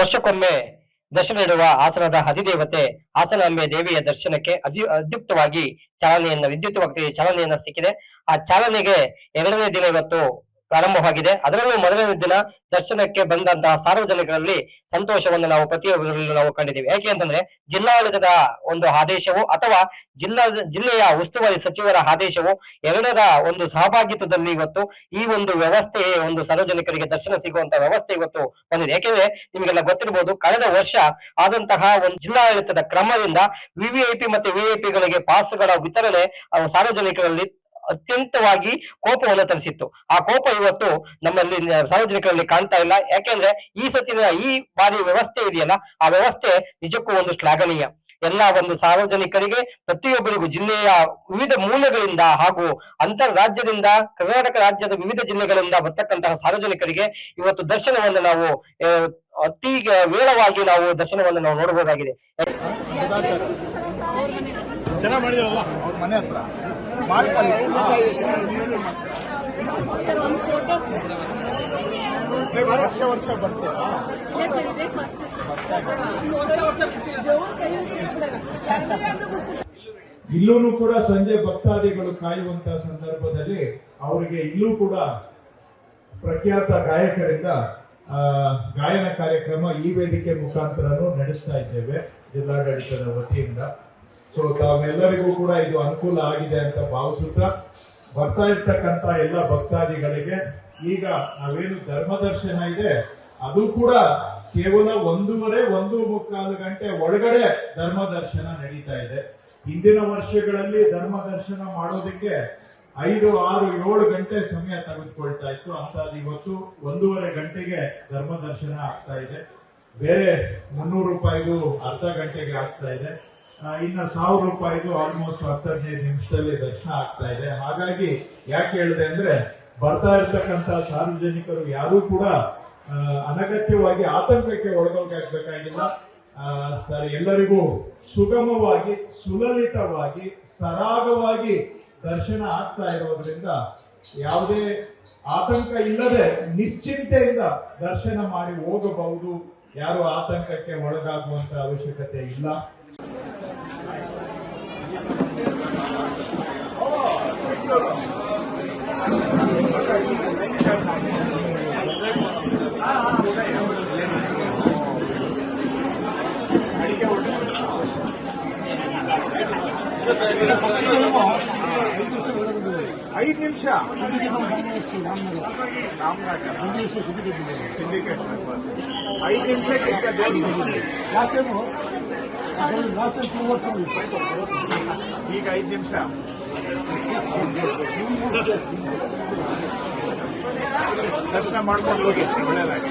ವರ್ಷಕ್ಕೊಮ್ಮೆ ದರ್ಶನ ನೀಡುವ ಹಾಸನದ ಅಧಿದೇವತೆ ಹಾಸನಾಂಬೆ ದೇವಿಯ ದರ್ಶನಕ್ಕೆ ಅಧಿ ಅಧ್ಯುಕ್ತವಾಗಿ ಚಾಲನೆಯನ್ನ ವಿದ್ಯುಕ್ತವಾಗಿ ಚಾಲನೆಯನ್ನ ಸಿಕ್ಕಿದೆ. ಆ ಚಾಲನೆಗೆ ಎರಡನೇ ದಿನ ಇವತ್ತು ಪ್ರಾರಂಭವಾಗಿದೆ. ಅದರಲ್ಲೂ ಮೊದಲನೇ ದಿನ ದರ್ಶನಕ್ಕೆ ಬಂದಂತಹ ಸಾರ್ವಜನಿಕರಲ್ಲಿ ಸಂತೋಷವನ್ನು ನಾವು ಪ್ರತಿಯೊಬ್ಬರಲ್ಲೂ ನಾವು ಕಂಡಿದ್ದೀವಿ. ಯಾಕೆ ಅಂತಂದ್ರೆ ಜಿಲ್ಲಾಡಳಿತದ ಒಂದು ಆದೇಶವು ಅಥವಾ ಜಿಲ್ಲಾ, ಜಿಲ್ಲೆಯ ಉಸ್ತುವಾರಿ ಸಚಿವರ ಆದೇಶವು ಎರಡರ ಒಂದು ಸಹಭಾಗಿತ್ವದಲ್ಲಿ ಇವತ್ತು ಈ ಒಂದು ವ್ಯವಸ್ಥೆ, ಒಂದು ಸಾರ್ವಜನಿಕರಿಗೆ ದರ್ಶನ ಸಿಗುವಂತಹ ವ್ಯವಸ್ಥೆ ಇವತ್ತು ಬಂದಿದೆ. ಯಾಕೆಂದ್ರೆ ನಿಮಗೆಲ್ಲ ಗೊತ್ತಿರಬಹುದು ಕಳೆದ ವರ್ಷ ಆದಂತಹ ಒಂದು ಜಿಲ್ಲಾಡಳಿತದ ಕ್ರಮದಿಂದ ವಿವಿಐಪಿ ಮತ್ತೆ ವಿಐಪಿಗಳಿಗೆ ಪಾಸ್ಗಳ ವಿತರಣೆ ಸಾರ್ವಜನಿಕರಲ್ಲಿ ಅತ್ಯಂತವಾಗಿ ಕೋಪವನ್ನು ತರಿಸಿತ್ತು. ಆ ಕೋಪ ಇವತ್ತು ನಮ್ಮಲ್ಲಿ ಸಾರ್ವಜನಿಕರಲ್ಲಿ ಕಾಣ್ತಾ ಇಲ್ಲ. ಯಾಕೆಂದ್ರೆ ಈ ಸತಿನ ಈ ಬಾರಿ ವ್ಯವಸ್ಥೆ ಇದೆಯಲ್ಲ ಆ ವ್ಯವಸ್ಥೆ ನಿಜಕ್ಕೂ ಒಂದು ಶ್ಲಾಘನೀಯ. ಎಲ್ಲ ಒಂದು ಸಾರ್ವಜನಿಕರಿಗೆ ಪ್ರತಿಯೊಬ್ಬರಿಗೂ ಜಿಲ್ಲೆಯ ವಿವಿಧ ಮೂಲಗಳಿಂದ ಹಾಗೂ ಅಂತರ್ ರಾಜ್ಯದಿಂದ ಕರ್ನಾಟಕ ರಾಜ್ಯದ ವಿವಿಧ ಜಿಲ್ಲೆಗಳಿಂದ ಬರ್ತಕ್ಕಂತಹ ಸಾರ್ವಜನಿಕರಿಗೆ ಇವತ್ತು ದರ್ಶನವನ್ನು ನಾವು ಅತಿ ವೇಳವಾಗಿ ನಾವು ದರ್ಶನವನ್ನು ನಾವು ನೋಡಬಹುದಾಗಿದೆ. ಮಾಡ್ಕೊಳ್ಳಿ ವರ್ಷ ವರ್ಷ ಇಲ್ಲೂ ಕೂಡ ಸಂಜೆ ಭಕ್ತಾದಿಗಳು ಕಾಯುವಂತ ಸಂದರ್ಭದಲ್ಲಿ ಅವರಿಗೆ ಇಲ್ಲೂ ಕೂಡ ಪ್ರಖ್ಯಾತ ಗಾಯಕರಿಂದ ಗಾಯನ ಕಾರ್ಯಕ್ರಮ ಈ ವೇದಿಕೆ ಮುಖಾಂತರನೂ ನಡೆಸ್ತಾ ಇದ್ದೇವೆ ಜಿಲ್ಲಾಡಳಿತದ ವತಿಯಿಂದ. ಸೊ ತಾವೆಲ್ಲರಿಗೂ ಕೂಡ ಇದು ಅನುಕೂಲ ಆಗಿದೆ ಅಂತ ಭಾವಿಸುತ್ತಾ, ಬರ್ತಾ ಇರ್ತಕ್ಕಂತ ಎಲ್ಲ ಭಕ್ತಾದಿಗಳಿಗೆ ಈಗ ನಾವೇನು ಧರ್ಮದರ್ಶನ ಇದೆ, ಅದು ಕೂಡ ಕೇವಲ ಒಂದೂವರೆ, ಒಂದು ಮುಕ್ಕಾಲು ಗಂಟೆ ಒಳಗಡೆ ಧರ್ಮದರ್ಶನ ನಡೀತಾ ಇದೆ. ಹಿಂದಿನ ವರ್ಷಗಳಲ್ಲಿ ಧರ್ಮ ದರ್ಶನ ಮಾಡೋದಕ್ಕೆ ಐದು, ಆರು, ಏಳು ಗಂಟೆ ಸಮಯ ತೆಗೆದುಕೊಳ್ತಾ ಇತ್ತು. ಅಂತದ್ದು ಇವತ್ತು ಒಂದೂವರೆ ಗಂಟೆಗೆ ಧರ್ಮದರ್ಶನ ಆಗ್ತಾ ಇದೆ. ಬೇರೆ ಮುನ್ನೂರು ರೂಪಾಯಿದು ಅರ್ಧ ಗಂಟೆಗೆ ಆಗ್ತಾ ಇದೆ. ಇನ್ನ ಸಾವಿರ ರೂಪಾಯಿದು ಆಲ್ಮೋಸ್ಟ್ ಹತ್ತು ಹದಿನೈದು ನಿಮಿಷದಲ್ಲಿ ದರ್ಶನ ಆಗ್ತಾ ಇದೆ. ಹಾಗಾಗಿ ಯಾಕೆ ಹೇಳಿದೆ ಅಂದ್ರೆ ಬರ್ತಾ ಇರ್ತಕ್ಕಂತ ಸಾರ್ವಜನಿಕರು ಯಾರೂ ಕೂಡ ಅನಗತ್ಯವಾಗಿ ಆತಂಕಕ್ಕೆ ಒಳಗಾಗಬೇಕಾಗಿಲ್ಲ ಸರ್, ಎಲ್ಲರಿಗೂ ಸುಗಮವಾಗಿ, ಸುಲಲಿತವಾಗಿ, ಸರಾಗವಾಗಿ ದರ್ಶನ ಆಗ್ತಾ ಇರೋದ್ರಿಂದ ಯಾವುದೇ ಆತಂಕ ಇಲ್ಲದೆ ನಿಶ್ಚಿಂತೆಯಿಂದ ದರ್ಶನ ಮಾಡಿ ಹೋಗಬಹುದು. ಯಾರು ಆತಂಕಕ್ಕೆ ಒಳಗಾಗುವಂತ ಅವಶ್ಯಕತೆ ಇಲ್ಲ. ಐದು ನಿಮಿಷ. ಸಿಂಡಿಕೇಟ್. ಐದು ನಿಮಿಷಕ್ಕೆ ಈಗ ದೇವಸ್ಥಾನ. ಈಗ ಐದು ನಿಮಿಷ ದರ್ಶನ ಮಾಡ್ಕೊಂಡು ಹೋಗಿ ಒಳ್ಳೆಯದಾಗಿ